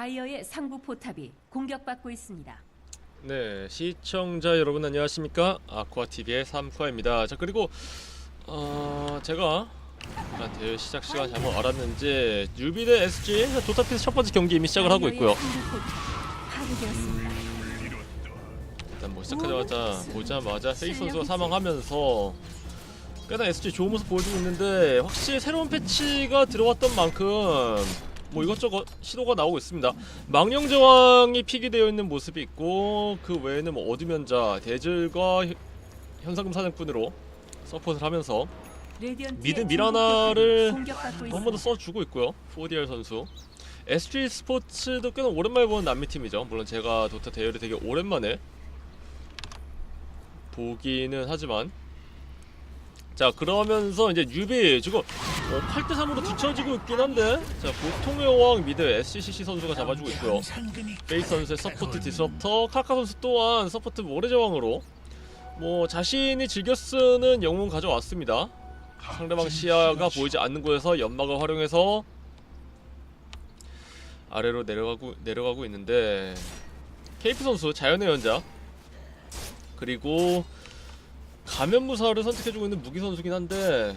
다이어의 상부 포탑이 공격받고 있습니다. 네, 시청자 여러분 안녕하십니까? 아쿠아TV의 삼쿠아입니다. 자, 그리고 어, 제가 아, 대회 시작 시간 잘못 알았는지 뉴비 대 SG 도타피스 첫 번째 경기 이미 시작을 하고 있고요. 일단 뭐 시작하자마자 보자마자 페이스 선수가 사망하면서 꽤나 SG 좋은 모습 보여주고 있는데 확실히 새로운 패치가 들어왔던 만큼 뭐 이것저것 시도가 나오고 있습니다. 망령 저항이 픽이되어 있는 모습이 있고 그 외에는 뭐 어드면자, 대질과 현- 현상금 사냥꾼으로 서포트를 하면서 미드 미라나를 한 번 더. 써주고 있고요. 4DR 선수. SG 스포츠도 꽤나 오랜만에 보는 남미 팀이죠. 물론 제가 도타 대회를 되게 오랜만에 보기는 하지만 자 그러면서 이제 뉴비 지금 어, 8대 3으로 뒤처지고 있긴 한데 자 보통의 여왕 미드 SCCC 선수가 잡아주고 있고요. 베이스 선수의 서포트 디스럽터 카카 선수 또한 서포트 모래제 왕으로 뭐 자신이 즐겨 쓰는 영웅 가져왔습니다. 상대방 시야가 보이지 않는 곳에서 연막을 활용해서 아래로 내려가고 내려가고 있는데 케이프 선수 자연의 연자 그리고 가면무사를 선택해주고 있는 무기 선수긴 한데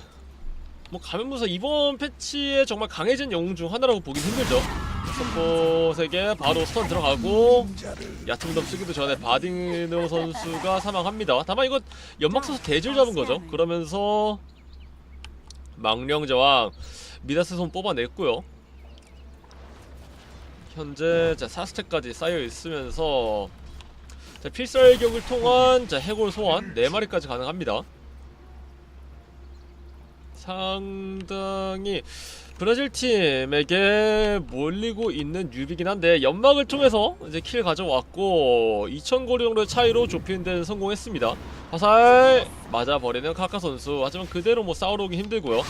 뭐 가면무사 이번 패치에 정말 강해진 영웅 중 하나라고 보긴 힘들죠. 서폿에게 바로 스턴 들어가고 덤 쓰기도 전에 바딩노 선수가 사망합니다. 다만 이거 연막 써서 대질 잡은 거죠. 그러면서 망령 저항 미다스 손 뽑아냈고요. 현재 자 4스택까지 쌓여 있으면서 자 필살격을 통한 자 해골 소환 4마리까지 가능합니다. 상당히 브라질 팀에게 몰리고 있는 뉴비긴 한데 연막을 통해서 이제 킬 가져왔고 2000거리 정도의 차이로 좁히는 데는 성공했습니다. 화살 맞아버리는 카카 선수 하지만 그대로 뭐 싸우러 오기 힘들고요.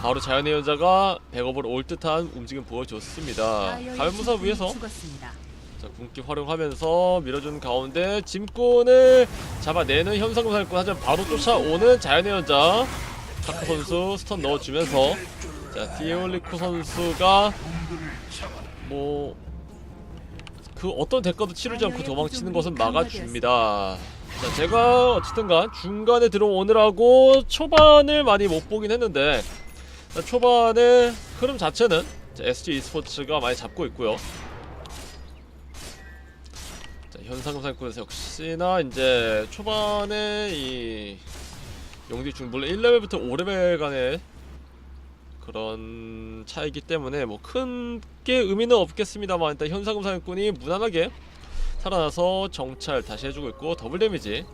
바로 자연의 여자가 백업을 올 듯한 움직임 보여줬습니다. 가면무사 위에서 궁기 활용하면서 밀어준 가운데 짐꾼을 잡아내는 현상금살꾼 하지만 바로 쫓아오는 자연의 여자 카카 선수 스턴 넣어주면서 자 디에올리코 선수가 뭐 그 어떤 대가도 치르지 않고 도망치는 것은 막아줍니다. 자 제가 어쨌든간 중간에 들어오느라고 초반을 많이 못 보긴 했는데 자, 초반의 흐름 자체는 자, SG e스포츠가 많이 잡고 있고요. 자, 현상금살꾼에서 역시나 이제 초반에 이 용디 중 물론 1레벨부터 5레벨 간의 그런 차이기 때문에 뭐 큰 게 의미는 없겠습니다만 일단 현상금살꾼이 무난하게 살아나서 정찰 다시 해주고 있고 더블 데미지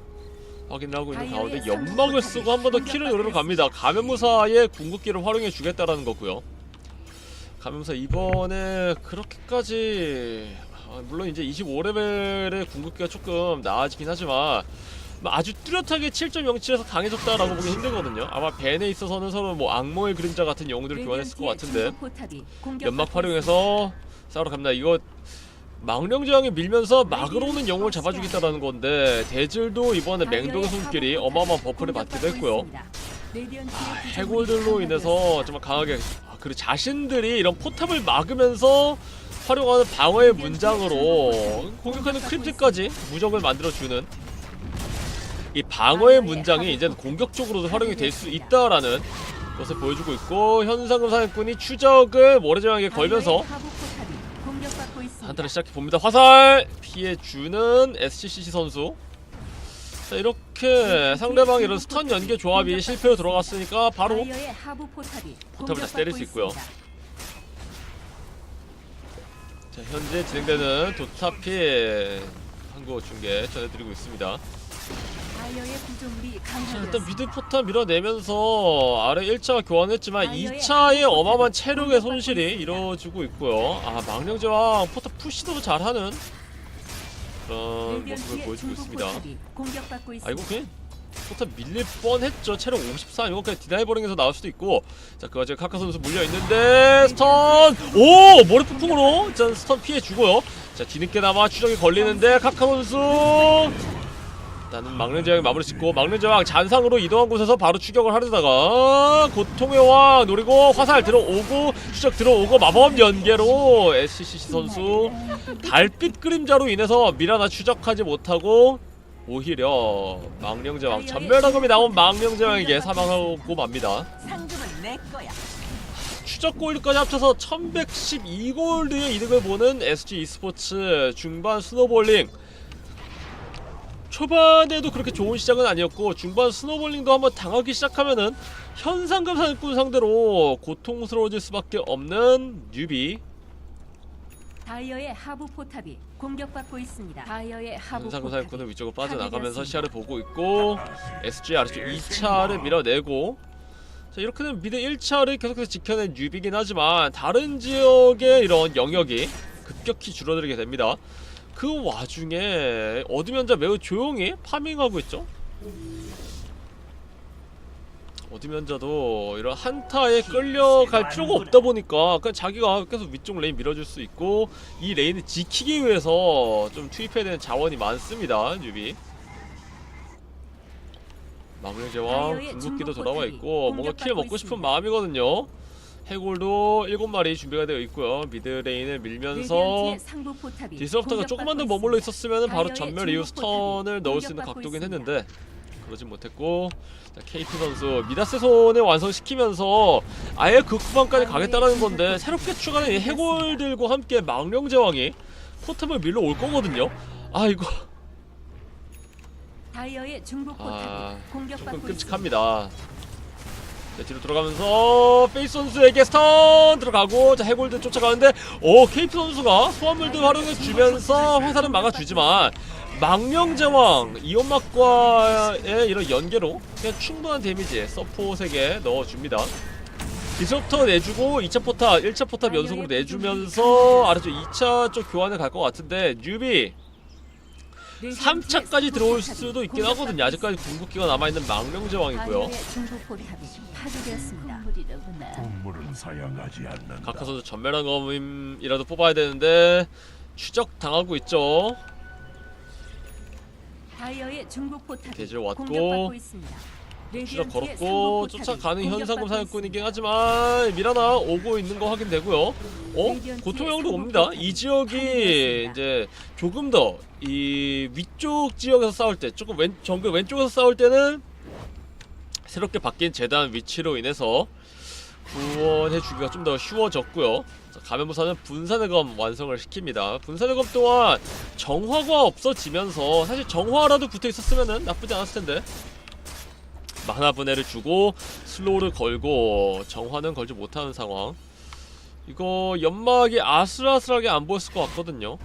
확인을 하고 있는 가운데 연막을 쓰고 한 번더 킬을 노리러 갑니다. 가면무사의 궁극기를 활용해 주겠다라는 거고요. 가면무사 이번에 그렇게까지 아, 물론 이제 25레벨의 궁극기가 조금 나아지긴 하지만 뭐 아주 뚜렷하게 7.07에서 강해졌다라고 보기 힘들거든요. 아마 벤에 있어서는 서로 뭐 악몽의 그림자 같은 영웅들을 교환했을 것 같은데 연막 활용해서 싸우러 갑니다. 이거 망령 저항이 밀면서 막으로 오는 영웅을 잡아주겠다라는 건데 대질도 이번에 맹독의 손길이 어마어마한 버프를 받기도 했고요. 해골들로 인해서 정말 강하게 아, 그리고 자신들이 이런 포탑을 막으면서 활용하는 방어의 문장으로 공격하는 크립트까지 무적을 만들어주는 이 방어의 문장이 이제는 공격 적으로도 활용이 될 수 있다라는 것을 보여주고 있고 현상금 사냥꾼이 추적을 모래저항에 걸면서 한타를 시작해 봅니다. 화살 피해주는 SCCC 선수. 자 이렇게 상대방의 이런 스턴 연계 조합이 실패로 들어갔으니까 바로 포탑을 다시 때릴 수 있고요. 자 현재 진행되는 도타피 한국 중계 전해드리고 있습니다. 자 일단 미드 포탑 밀어내면서 아래 1차 교환했지만 2차에 어마어마한 체력의 손실이 이루어지고 있고요. 아 망령제왕 포탑 푸시도 잘하는 그런 모습을 보여주고 있습니다. 아 이거 그냥 포탑 밀릴 뻔했죠. 체력 54 이거 그냥 디나이버링에서 나올 수도 있고 자 그 와중에 카카 선수 물려 있는데 스턴 오 머리 폭풍으로 일단 스턴 피해 주고요. 자 뒤늦게나마 추적이 걸리는데 카카 선수 나는 막는 제왕이 마무리 짓고 막는 제왕 잔상으로 이동한 곳에서 바로 추격을 하려다가 고통의 왕 노리고 화살 들어오고 추적 들어오고 마법 연계로 SCC 선수 달빛 그림자로 인해서 미라나 추적하지 못하고 오히려 망령제왕 전멸당금이 나온 망령제왕에게 사망하고 맙니다. 상금은 내 거야. 추적 골드까지 합쳐서 1112골드의 이득을 보는 SG e스포츠 중반 스노볼링 초반에도 그렇게 좋은 시작은 아니었고 중반 스노볼링도 한번 당하기 시작하면은 현상금 사냥꾼 상대로 고통스러워질 수밖에 없는 뉴비 다이어의 하부 포탑이 공격받고 있습니다. 다이어의 하부 포탑이 사냥꾼은 위쪽으로 빠져나가면서 파괴되었습니다. 시야를 보고 있고 SG 아래쪽 2차를 밀어내고 자 이렇게 되면 미드 1차를 계속해서 지켜낸 뉴비긴 하지만 다른 지역의 이런 영역이 급격히 줄어들게 됩니다 그 와중에 어드면자 매우 조용히 파밍하고 있죠 어드면자도 이런 한타에 끌려갈 필요가 없다 보니까 그냥 자기가 계속 위쪽 레인 밀어줄 수 있고 이 레인을 지키기 위해서 좀 투입해야 되는 자원이 많습니다 뉴비 망령제왕 궁극기도 돌아와 있고 뭔가 킬 먹고 싶은. 마음이거든요 해골도 7마리 준비가 되어 있고요 미드 레인을 밀면서 디스럽터가 조금만 더 머물러. 있었으면 바로 전멸 이후 스턴을 넣을 수 있는 각도긴. 했는데 그러진 못했고 자, KP 선수 미다스 손을 완성시키면서 아예 그 구간까지 가겠다라는 건데 새롭게 추가된 이 해골들과 함께 망령 제왕이 포탑을 밀러 올 거거든요. 아 이거. 다이어의 중부 포탑이 아, 공격받고 조금 있습니다. 끔찍합니다. 자, 뒤로 들어가면서 페이스 선수에게 스턴 들어가고 자 해골드 쫓아가는데 오 케이프 선수가 소환물들 활용해 주면서 화살은 막아주지만 망령제왕 이온막과의 이런 연계로 그냥 충분한 데미지 서폿에게 넣어줍니다 디스럽터 내주고 2차 포탑 1차 포탑 연속으로 내주면서 아래쪽 2차 쪽 교환을 갈 것 같은데 뉴비 레디언트의 3차까지 상부 들어올 수도 있긴 하거든요. 아직까지 궁극기가 남아있는 포탑이 파괴되었습니다. 동물은 사양하지 않는다. 각하 선수 전멸한 검이라도 뽑아야 되는데 추적 당하고 있죠. 다이어의 중부 포탑이 대지로 왔고, 공격받고 있습니다. 추적 레디언트의 걸었고 포탑이 쫓아가는 현상금 공격받고 사냥꾼이긴 하지만 미라나 오고 있는 거 확인되고요. 어? 고통형도 옵니다. 이 지역이. 이제 조금 더 이 위쪽 지역에서 싸울 때 조금 왼 정글 왼쪽에서 싸울 때는 새롭게 바뀐 재단 위치로 인해서 구원해 주기가 좀 더 쉬워졌고요. 자, 가면무사는 분산의 검 완성을 시킵니다. 분산의 검 또한 정화가 없어지면서 사실 정화라도 붙어 있었으면 나쁘지 않았을 텐데 만화 분해를 주고 슬로우를 걸고 정화는 걸지 못하는 상황. 이거 연막이 아슬아슬하게 안 보였을 것 같거든요.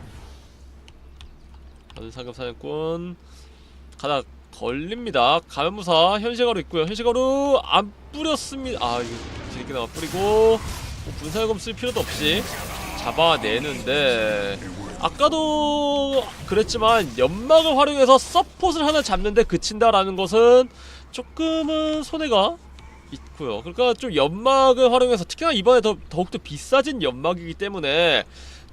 가는 사냥꾼 가다 걸립니다. 가면무사 현시가루 있고요. 현시가루 안 뿌렸습니다. 아 이거 뒤늦게나마 뿌리고 뭐 분사금 쓸 필요도 없이 잡아내는데 아까도 그랬지만 연막을 활용해서 서폿을 하나 잡는데 그친다라는 것은 조금은 손해가 있고요. 그러니까 좀 연막을 활용해서 특히나 이번에 더 더욱더 비싸진 연막이기 때문에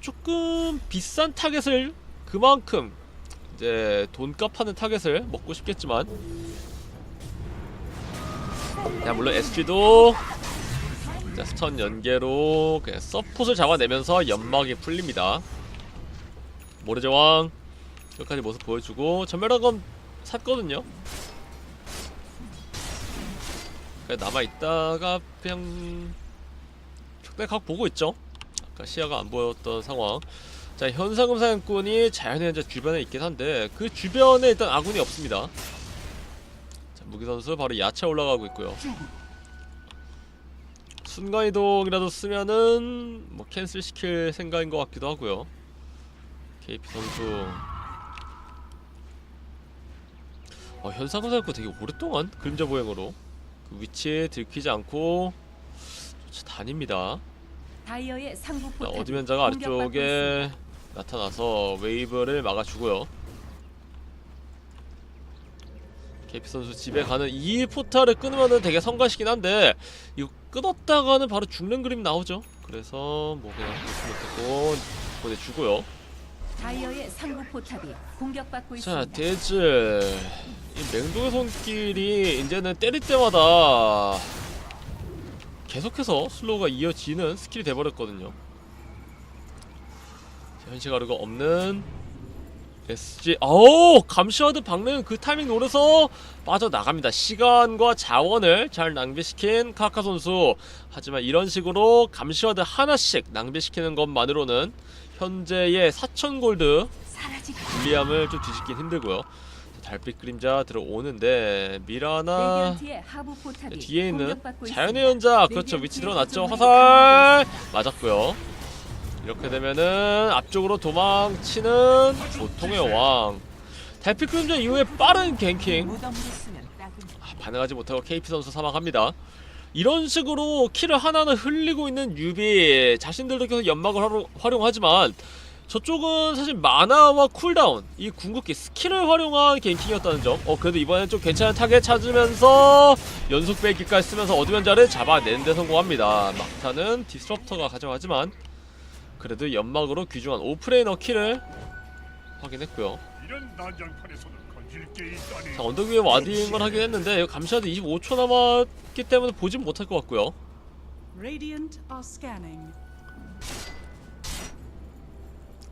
조금 비싼 타겟을 그만큼 이제 돈값 하는 타겟을 먹고 싶겠지만 야 물론 SG도 자, 스턴 연계로 그냥 서폿을 잡아내면서 연막이 풀립니다. 모래제왕 여기까지 모습 보여주고 전멸한건 샀거든요? 남아있다가 그냥 적당히 각 보고 있죠? 아까 시야가 안 보였던 상황. 자 현상금 사냥꾼이 자연의 현재 주변에 있긴 한데 그 주변에 일단 아군이 없습니다. 자 무기 선수 바로 야채 올라가고 있고요 순간이동이라도 쓰면은 뭐 캔슬 시킬 생각인 것 같기도 하고요 KP 선수 어, 현상금 사냥꾼 되게 오랫동안 그림자 보행으로 그 위치에 들키지 않고 다닙니다 다이어의 상부 자, 포탑이 어드면자가 공격받고 아래쪽에. 나타나서 웨이브를 막아주고요. 케이피 선수 집에 가는 이 포탈을 끊으면은 되게 성가시긴 한데 이거 끊었다가는 바로 죽는 그림 나오죠. 그래서 뭐 그냥 못했고 보내주고요. 다이어의 상부 포탑이 공격받고 자 있습니다. 데즈 이 맹독의 손길이 이제는 때릴 때마다 계속해서 슬로우가 이어지는 스킬이 돼버렸거든요 자, 현실 가루가 없는 SG 어우 감시와드 박는 그 타이밍 노려서 빠져나갑니다 시간과 자원을 잘 낭비시킨 카카 선수 하지만 이런 식으로 감시와드 하나씩 낭비시키는 것만으로는 현재의 4천 골드 사라지고 불리함을 좀 뒤집긴 힘들고요. 자, 달빛 그림자 들어오는데 미라나 뒤에 있는 자연의. 연자 그렇죠 위치 드러났죠 구성원이 화살. 맞았고요. 이렇게 되면은 앞쪽으로 도망치는 고통의 왕. 그림자 이후에 빠른 갱킹. 아, 반응하지 못하고 KP 선수 사망합니다. 이런 식으로 키를 하나는 흘리고 있는 유비 자신들도 계속 연막을 활용, 활용하지만 저쪽은 사실 마나와 쿨다운 이 궁극기 스킬을 활용한 갱킹이었다는 점. 어 그래도 이번엔 좀 괜찮은 타겟 찾으면서 연속 빼기까지 쓰면서 어드벤자를 잡아내는 데 성공합니다. 막타는 디스럽터가 가져가지만 그래도 연막으로 귀중한 오프레이너 키를 확인했고요. 자 언덕 위에 와딩을 하긴 했는데 감시하드 25초 남았기 때문에 보진 못할 것 같고요.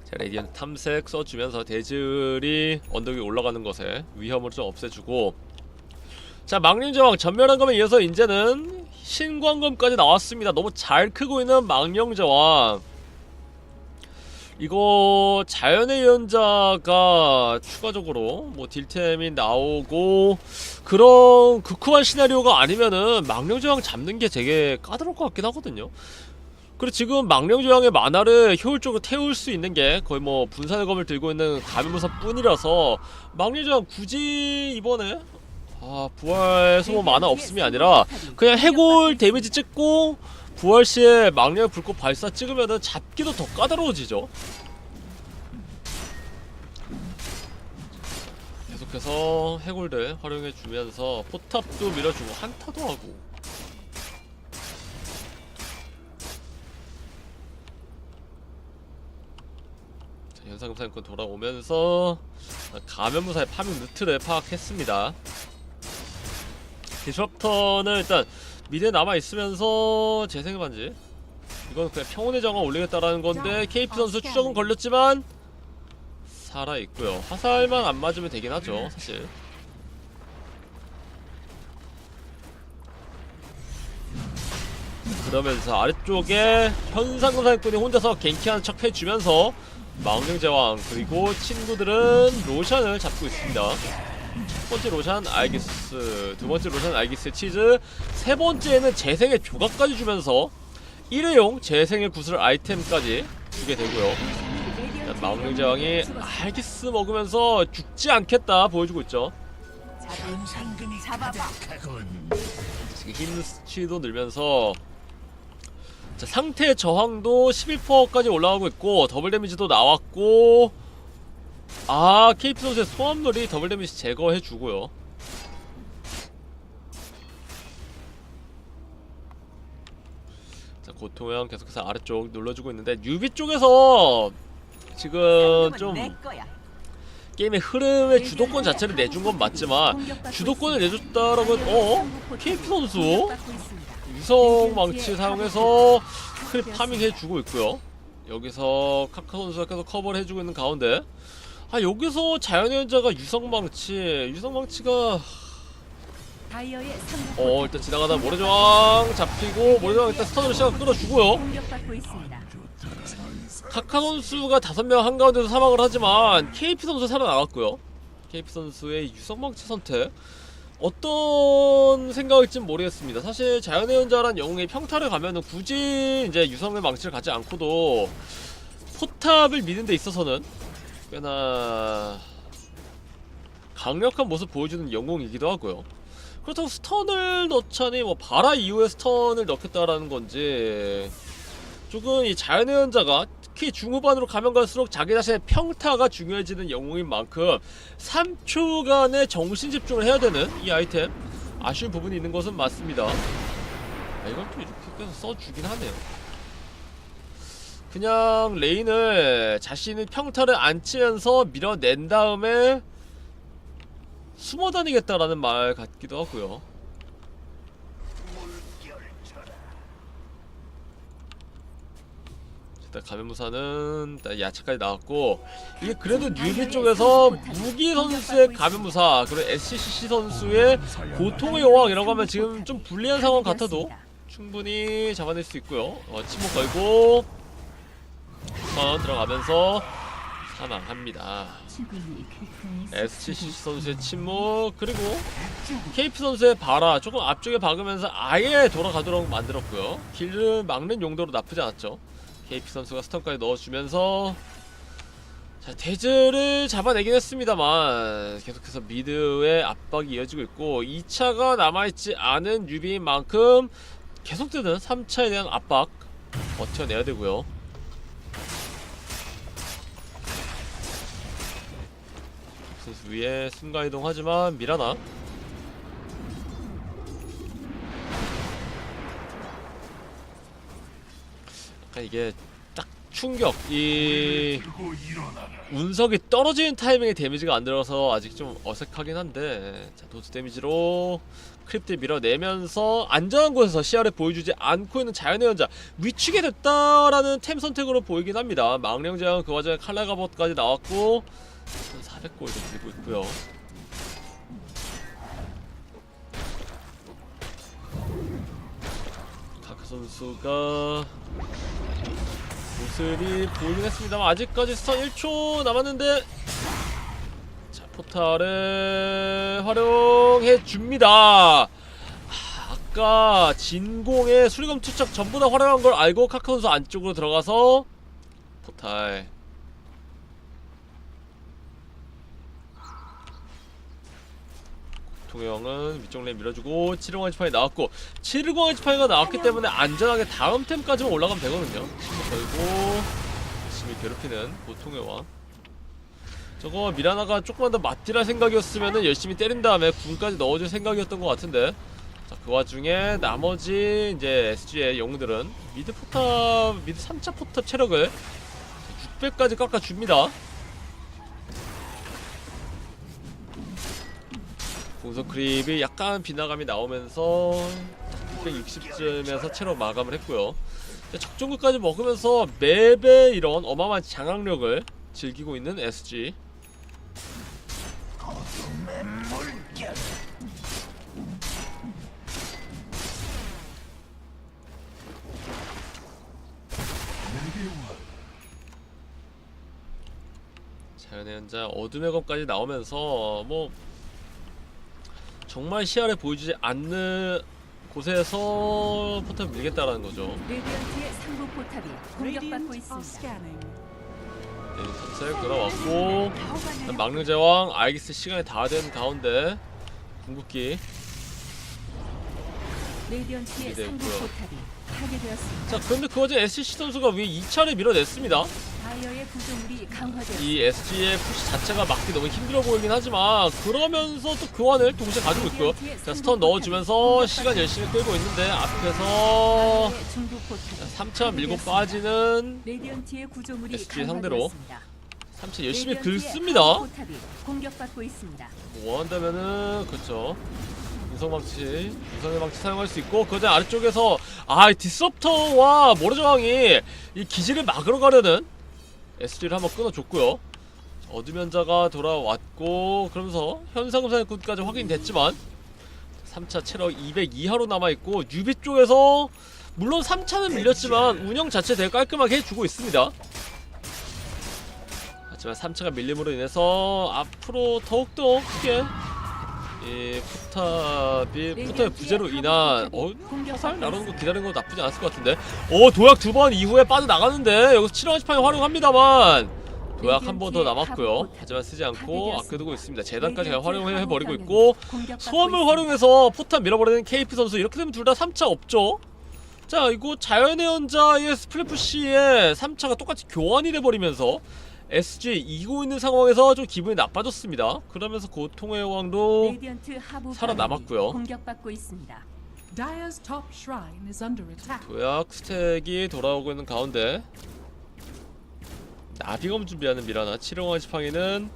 자 레디언트 탐색 써주면서 대즐이 언덕 위에 올라가는 것에 위험을 좀 없애주고. 자 망령제왕 전멸한 검에 이어서 이제는 신광검까지 나왔습니다. 너무 잘 크고 있는 망령제왕 이거 자연의 연자가 추가적으로 뭐 딜템이 나오고 그런 극후한 시나리오가 아니면은 망령제왕 잡는 게 되게 까다로울 것 같긴 하거든요. 그리고 지금 망령제왕의 만화를 효율적으로 태울 수 있는 게 거의 뭐 분산의 검을 들고 있는 가면무사 뿐이라서 망령제왕 굳이 이번에 아 부활 소모 만화 없음이 아니라 그냥 해골 데미지 찍고 부활 시에 망령 불꽃 발사 찍으면은 잡기도 더 까다로워지죠. 계속해서 해골들 활용해 주면서 포탑도 밀어주고 한타도 하고. 자, 현상금사님권 돌아오면서 가면무사의 파밍 루트를 파악했습니다. 디스럽터는 일단 미드에 남아 있으면서 재생의 반지. 이건 그냥 평온의 정화 올리겠다라는 건데 KP 선수 추적은 걸렸지만 살아 있고요. 화살만 안 맞으면 되긴 하죠, 사실. 그러면서 아래쪽에 현상금 사냥꾼이 혼자서 갱킹하는 척 해주면서 망령제왕 그리고 친구들은 로션을 잡고 있습니다. 첫 번째 로션 알기스, 두 번째 로션 알기스 치즈, 세 번째는 재생의 조각까지 주면서 일회용 재생의 구슬 아이템까지 주게 되고요. 자, 망령제왕이 알기스 먹으면서 죽지 않겠다 보여주고 있죠. 지금 힘치도 늘면서 자, 상태 저항도 11%까지 올라가고 있고 더블 데미지도 나왔고 아 KP 선수의 소환놀이 더블 데미지 제거해 주고요. 자 고통형 계속해서 아래쪽 눌러주고 있는데 뉴비 쪽에서 지금 좀 게임의 흐름의 주도권 자체를 내준 건 맞지만 주도권을 내줬다라고 어? KP 선수 유성 망치 사용해서 크립 파밍 해주고 있고요. 여기서 카카 선수가 계속 커버를 해주고 있는 가운데 아 여기서 자연의 연자가 유성 망치 유성 망치가 다이어의 상부 어 일단 지나가다 모래저항 잡히고 모래저항 일단 스턴으로 시간 끌어주고요. 있습니다. 카카 선수가 다섯 명 한가운데서 사망을 하지만 KP 선수 살아나갔고요. KP 선수의 유성망치 선택 어떤 생각일진 모르겠습니다. 사실 자연의 연자란 영웅의 평타를 가면은 굳이 이제 유성의 망치를 가지 않고도 포탑을 미는 데 있어서는 꽤나 강력한 모습 보여주는 영웅이기도 하고요. 그렇다고 스턴을 넣자니 뭐 바라 이후에 스턴을 넣겠다라는 건지 조금 이 자연의 연자가 특히 중후반으로 가면 갈수록 자기 자신의 평타가 중요해지는 영웅인 만큼 3초간의 정신 집중을 해야 되는 이 아이템 아쉬운 부분이 있는 것은 맞습니다. 아, 이건 또 이렇게 계속 써주긴 하네요. 그냥 레인을 자신의 평타를 안 치면서 밀어낸 다음에 숨어 다니겠다라는 말 같기도 하고요. 일단 가면무사는 일단 야채까지 나왔고 이게 그래도 뉴비 쪽에서 무기 선수의 가면무사 그리고 SCC 선수의 고통의 여왕 이라고 하면 지금 좀 불리한 상황 같아도 충분히 잡아낼 수 있고요. 어, 침묵 걸고 선 들어가면서 사망합니다. SCC 선수의 침묵 그리고 KP 선수의 바라 조금 앞쪽에 박으면서 아예 돌아가도록 만들었고요. 길을 막는 용도로 나쁘지 않았죠. KP 선수가 스턴까지 넣어주면서 자 대즈를 잡아내긴 했습니다만 계속해서 미드의 압박이 이어지고 있고 2차가 남아있지 않은 유비인 만큼 계속되는 3차에 대한 압박 버텨내야 되고요. 선수 위에 순간이동 하지만 미라나. 약간 이게 딱 충격. 이. 운석이 떨어지는 타이밍에 데미지가 안 들어서 아직 좀 어색하긴 한데 자 도트 데미지로 크립트 밀어내면서 안전한 곳에서 시야를 보여주지 않고 있는 자연의 연자 위축이 됐다라는 템 선택으로 보이긴 합니다. 망령 제왕 그 와중에 칼라가봇까지 나왔고 400골도 들고 있고요. 카크 선수가 모습이 보이긴 했습니다만 아직까지 스턴 1초 남았는데 자 포탈을 활용해 줍니다. 아까 진공의 수리검 투척 전부 다 활용한 걸 알고 카카 선수 안쪽으로 들어가서 포탈 통영은 위쪽 레인 밀어주고 750 지파이 나왔고 750 지파이가 나왔기 때문에 안전하게 다음 템까지만 올라가면 되거든요. 걸고 열심히 괴롭히는 보통의 왕. 저거 미라나가 조금만 더 맞딜할 생각이었으면 열심히 때린 다음에 군까지 넣어줄 생각이었던 것 같은데. 자, 그 와중에 나머지 이제 SG의 영웅들은 미드 포탑 미드 3차 포탑 체력을 600까지 깎아줍니다 공성 크립이 약간 비나감이 나오면서 660쯤에서 체력 마감을 했고요. 적정글까지 먹으면서 맵의 이런 어마어마한 장악력을 즐기고 있는 SG. 자연의 연자 어둠의 검까지 나오면서 뭐 정말 시야를 보여주지 않는 곳에서 포탑 밀겠다라는 거죠. 레디언트의 상부 포탑이 공격받고 있습니다. 네, 탑셀 끌어왔고 일단 막는 제왕 아이기스 시간이 다 된 가운데 궁극기 레디언트의 상부 기대했고요. 포탑이 파괴되었습니다. 자 그런데 그 와중에 SC 선수가 위 2차를 밀어냈습니다 다 이 SG의 푸시 자체가 막기 너무 힘들어 보이긴 하지만 그러면서 또 교환을 동시에 가지고 있고요 자 스턴 넣어주면서 시간 열심히 끌고 있는데 앞에서 다이어의 중부 포탑이 3차 밀고 빠지는 SG 상대로 강화되었습니다. 3차 열심히 긁습니다. 원한다면은 그렇죠. 유성망치, 유성의 망치 사용할 수 있고 그저 아래쪽에서 아 디스럽터와 모르저왕이 이 기지를 막으러 가려는 SG를 한번 끊어줬고요. 어드면자가 돌아왔고 그러면서 현상사냥꾼까지 확인됐지만 3차 체력 200 이하로 남아있고 유비 쪽에서 물론 3차는 밀렸지만 운영 자체 되게 깔끔하게 해주고 있습니다. 하지만 3차가 밀림으로 인해서 앞으로 더욱더 크게 이 포탑이 포탑의 부재로 인한 어? 화살 나오는 거 기다리는 거 나쁘지 않았을 것 같은데. 어 도약 두 번 이후에 빠져나가는데 여기서 7원 18이 활용합니다만. 도약 한 번 더 남았고요. 하지만 쓰지 않고 아껴두고 있습니다. 재단까지 그냥 활용해 버리고 있고 소환을 활용해서 포탑 밀어버리는 KP 선수 이렇게 되면 둘 다 3차 없죠. 자 이거 자연의 연자의 스플래프시의 3차가 똑같이 교환이 돼버리면서 SG 이기고 있는 상황에서 좀 기분이 나빠졌습니다 그러면서 고통의 여왕도 하부 살아남았고요. 공격받고 있습니다. 도약 스택이 돌아오고 있는 가운데 나비검 준비하는 미라나 치룡왕 지팡이는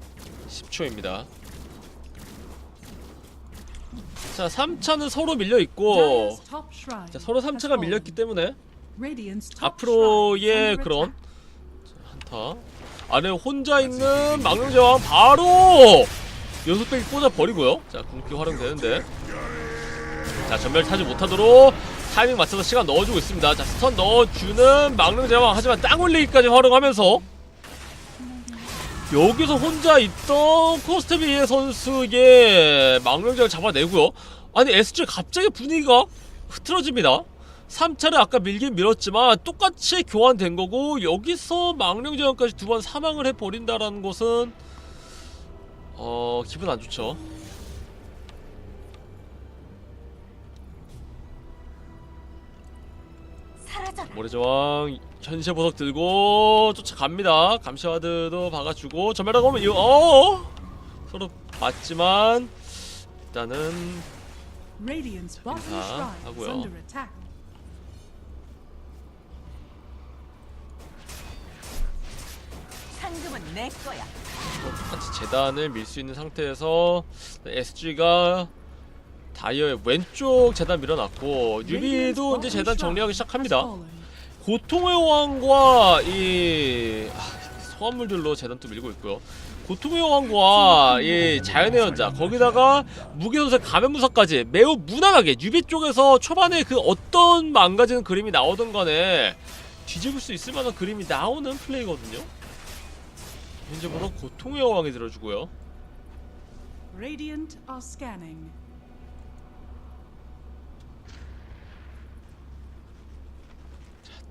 10초입니다. 자 3차는 서로 밀려 있고 Dire's top shrine 자, 서로 has 3차가 밀렸기. 때문에 앞으로의 그런 attack. 한타 안에 혼자 있는 망령제왕 바로 연속백이 꽂아 버리고요. 자 궁극기 활용되는데 자 전멸 타지 못하도록 타이밍 맞춰서 시간 넣어주고 있습니다. 자 스턴 넣어주는 망령제왕 하지만 땅 올리기까지 활용하면서 여기서 혼자 있던 코스테비에 선수의 망령제왕 잡아내고요. 아니 SG 갑자기 분위기가 흐트러집니다. 3차를 아까 밀긴 밀었지만 똑같이 교환된 거고 여기서 망령제왕까지 두 번 사망을 해버린다라는 것은 어 기분 안 좋죠. 모래제왕 현세 보석 들고 쫓아갑니다. 감시와드도 박아주고 전멸하고 오면 이거 어 서로 봤지만 일단은 is 하고요. 똑같이 재단을 밀 수 있는 상태에서 SG가 다이어의 왼쪽 재단 밀어놨고 유비도 이제 재단 정리하기 시작합니다. 고통의 왕과 이 아, 소환물들로 재단 또 밀고 있고요. 고통의 왕과 이 자연의 연자 거기다가 무게선수 가면무사까지 매우 무난하게 유비 쪽에서 초반에 그 어떤 망가지는 그림이 나오던 간에 뒤집을 수 있을 만한 그림이 나오는 플레이거든요. 현재보다 고통의 왕이 들어주고요. Radiant are scanning.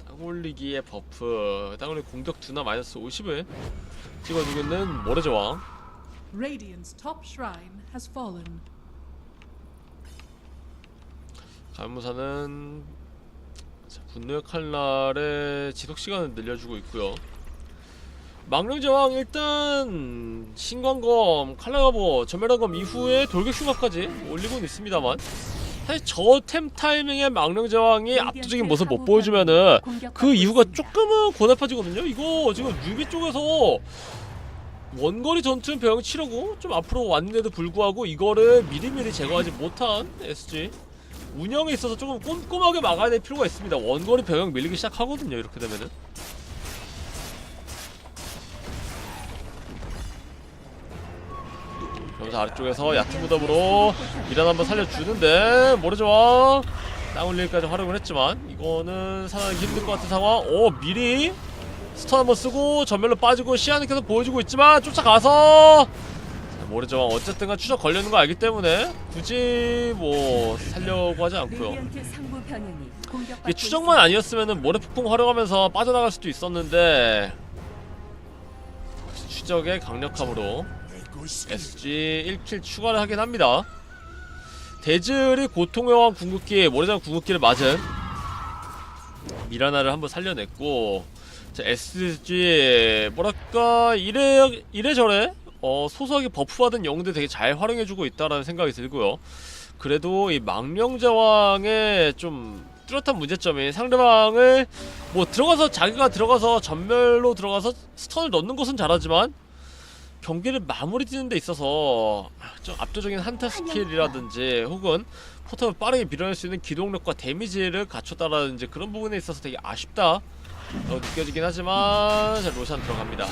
땅 올리기의 버프 땅 올리기 공격 두나 마이너스 50을 찍어주고 있는 모래저 왕 Radiant's top shrine has fallen. 가면무사는 자, 분노의 칼날의 지속 시간을 늘려주고 있고요. 망령제왕 일단 신광검, 칼라가보, 전멸한검 이후에 돌격휴가까지 올리고는 있습니다만 사실 저 템 타이밍에 망령제왕이 압도적인 모습 못 보여주면은 그 이유가 조금은 고달파지거든요. 이거 지금 유비 쪽에서 원거리 전투는 병 치려고 좀 앞으로 왔는데도 불구하고 이거를 미리미리 제거하지 못한 SG 운영에 있어서 조금 꼼꼼하게 막아야 될 필요가 있습니다. 원거리 병역 밀리기 시작하거든요. 이렇게 되면은. 그러면서 아래쪽에서 얕은 무덤으로 미란 한번 살려주는데 모래좋아. 땅 올리기까지 활용을 했지만 이거는 살아나기 힘들 것 같은 상황. 오 미리 스턴 한번 쓰고 전멸로 빠지고 시야는 계속 보여주고 있지만 쫓아가서. 자, 모래저왕 어쨌든간 추적 걸리는 거 알기 때문에 굳이 뭐 살려고 하지 않고요. 이게 추적만 아니었으면은 모래 폭풍 활용하면서 빠져나갈 수도 있었는데 추적의 강력함으로 SG 1킬 추가를 하긴 합니다 대즐이 고통의 왕 궁극기 모래장 궁극기를 맞은 미라나를 한번 살려냈고 자, SG 뭐랄까 이래 이래저래 어, 소소하게 버프받은 영웅들 되게 잘 활용해주고 있다라는 생각이 들고요. 그래도 이 망령자왕의 좀 뚜렷한 문제점이 상대방을 뭐 들어가서 자기가 들어가서 전멸로 들어가서 스턴을 넣는 것은 잘하지만 경기를 마무리 짓는 데 있어서 좀 압도적인 한타 스킬이라든지 혹은 포탑을 빠르게 밀어낼 수 있는 기동력과 데미지를 갖췄다라든지 그런 부분에 있어서 되게 아쉽다. 라고 느껴지긴 하지만 자 로션 들어갑니다.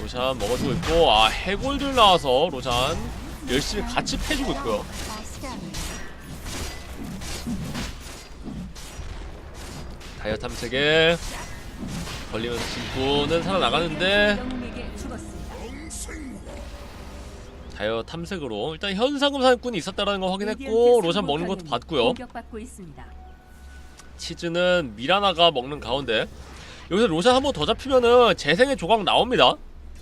로션 먹어주고 있고 아 해골들 나와서 로션 열심히 같이 패주고 있고요 다이어 탐색에 걸리면서 진구는 살아나가는데. 다이어 탐색으로 일단 현상금 사냥꾼이 있었다라는 거 확인했고 로션 먹는 것도 봤고요. 치즈는 미라나가 먹는 가운데 여기서 로션 한 번 더 잡히면은 재생의 조각 나옵니다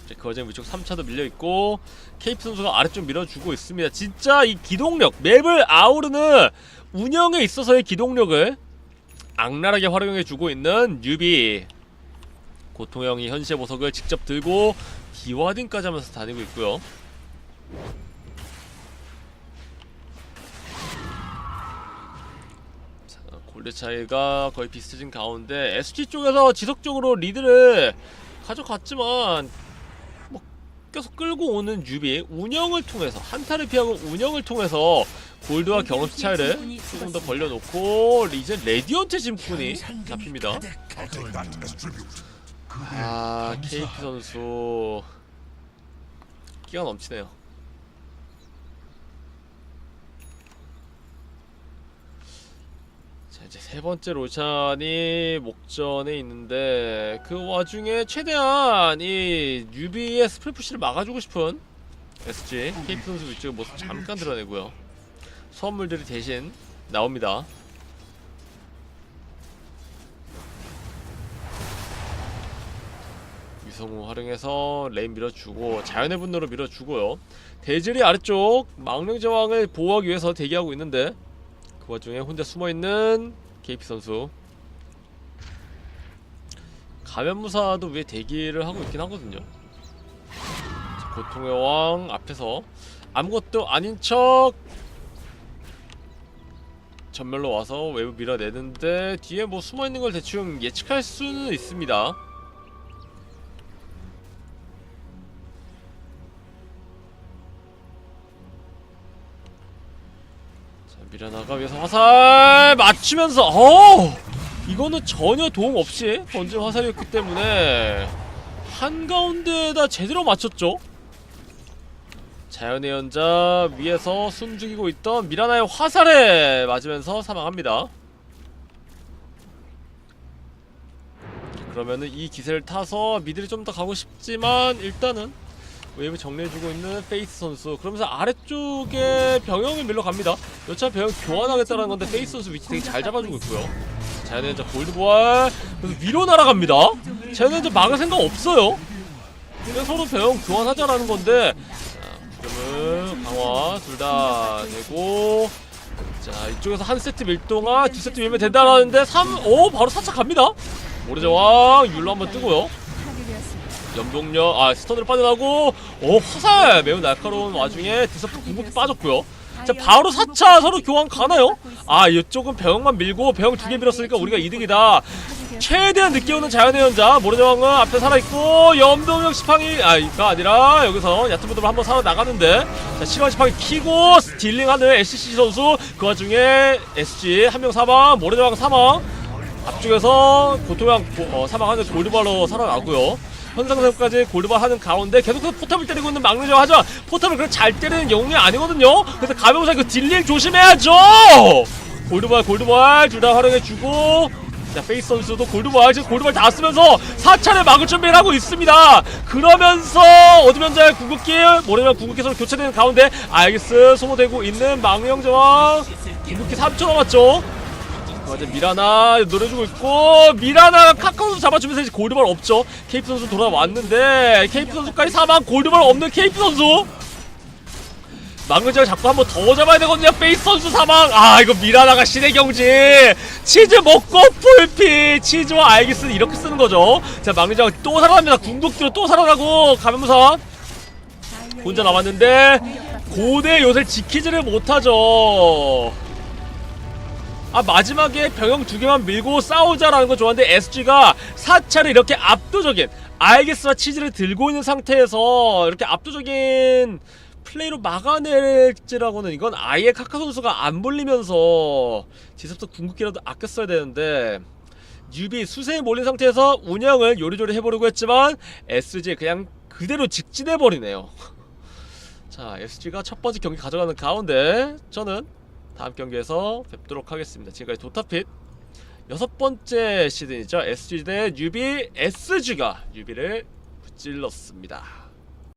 이제 거제 위쪽 3차도 밀려있고 케이프 선수가 아래쪽 밀어주고 있습니다 진짜 이 기동력 맵을 아우르는 운영에 있어서의 기동력을 악랄하게 활용해주고 있는 유비. 고통형이 현시의 보석을 직접 들고 기와딘까지 하면서 다니고 있고요. 자, 골드 차이가 거의 비슷해진 가운데 SG 쪽에서 지속적으로 리드를 가져갔지만 뭐 계속 끌고 오는 유비 운영을 통해서 한타를 피하고 운영을 통해서 골드와 경험치 차이를 조금 더 벌려놓고 이제 레디언트 짐꾼이 잡힙니다. 아 KP 선수 끼가 넘치네요. 이제 세 번째 로찬이 목전에 있는데 그 와중에 최대한 이 뉴비의 스플 푸시를 막아주고 싶은 SG KP 선수 위쪽의 모습 잠깐 드러내고요. 선물들이 대신 나옵니다. 위성우 활용해서 레인 밀어주고 자연의 분노로 밀어주고요. 대질이 아래쪽 망령 제왕을 보호하기 위해서 대기하고 있는데 그 와중에 혼자 숨어있는 KP 선수 가면무사도 위에 대기를 하고 있긴 하거든요. 자, 고통의 왕 앞에서 아무것도 아닌 척 전멸로 와서 외부 밀어내는데 뒤에 뭐 숨어있는 걸 대충 예측할 수는 있습니다. 자, 미라나가 위에서 화살 맞추면서 어 이거는 전혀 도움 없이 던진 화살이었기 때문에 한가운데에다 제대로 맞췄죠. 자연의 연자 위에서 숨죽이고 있던 미라나의 화살에 맞으면서 사망합니다. 그러면은 이 기세를 타서 미드를 좀더 가고 싶지만 일단은 웨이브 정리해주고 있는 페이스 선수. 그러면서 아래쪽에 병영을 밀러 갑니다. 여차 병영 교환하겠다는 건데 페이스 선수 위치 되게 잘 잡아주고 있고요. 자연의 연자 골드보알 그래서 위로 날아갑니다. 자연의 연자 막을 생각 없어요. 그냥 서로 병영 교환하자라는 건데 자, 지금은 강화 둘 다 되고 자 이쪽에서 한 세트 밀 동안 두 세트 밀면 된다라는데 3, 오 바로 사차 갑니다. 모래제왕 율로 한번 뜨고요 연동력 아 스턴으로 빠져나고 오 화살! 매우 날카로운 와중에 디서프 궁극기 빠졌고요. 자 바로 4차 서로 교환 가나요? 아 이쪽은 병영만 밀고 병영 두 개 밀었으니까 우리가 이득이다. 최대한 늦게 오는 자연의 연자 모래제왕은 앞에 살아있고 염동력 시팡이 아가 아니라 여기서 얕은 부드로 한번 살아나가는데. 자 시간 시팡이 키고 딜링하는 SCC 선수. 그 와중에 SG 한 명 사망 모래제왕 사망. 앞쪽에서 고토양 어, 사망하는 골드발로 살아나고요 현상세까지 골드발 하는 가운데 계속해서 포탑을 때리고 있는 막내죠. 하지만 포탑을 그렇게 잘 때리는 영웅이 아니거든요. 그래서 가면서 그 딜링 조심해야죠. 골드발 골드발 둘다 활용해주고. 자 페이스 선수도 골드발 지금 골드발 다 쓰면서 4차례 막을 준비를 하고 있습니다. 그러면서 어드면자의 궁극기 모래면 궁극기 서로 교체되는 가운데 알기스 소모되고 있는 망령제왕. 궁극기 3초 남았죠 맞아 미라나 노려주고 있고 미라나 카카오 선수 잡아주면서 이제 골드발 없죠. 케이프 선수 돌아왔는데 케이프 선수까지 사망 골드발 없는 케이프 선수. 망근자를 자꾸 한번 더 잡아야 되거든요. 페이스 선수 사망. 아 이거 미라나가 신의 경지. 치즈 먹고 풀피 치즈와 알기스는 이렇게 쓰는 거죠. 자 망근자가 또 살아납니다. 궁극기로 또 살아나고 가면무사 혼자 남았는데 고대 요새 지키지를 못하죠 아 마지막에 병영 두 개만 밀고 싸우자라는 거 좋아하는데 SG가 4차를 이렇게 압도적인 알게스와 치즈를 들고 있는 상태에서 이렇게 압도적인 플레이로 막아낼지라고는 이건 아예 카카 선수가 안 몰리면서 지섭도 궁극기라도 아껴 써야 되는데 뉴비 수세에 몰린 상태에서 운영을 요리조리 해보려고 했지만 SG 그냥 그대로 직진해버리네요. 자 SG가 첫 번째 경기 가져가는 가운데 저는 다음 경기에서 뵙도록 하겠습니다. 지금까지 도타핏 여섯 번째 시즌이죠. SG 대 뉴비 SG가 뉴비를 무찔렀습니다.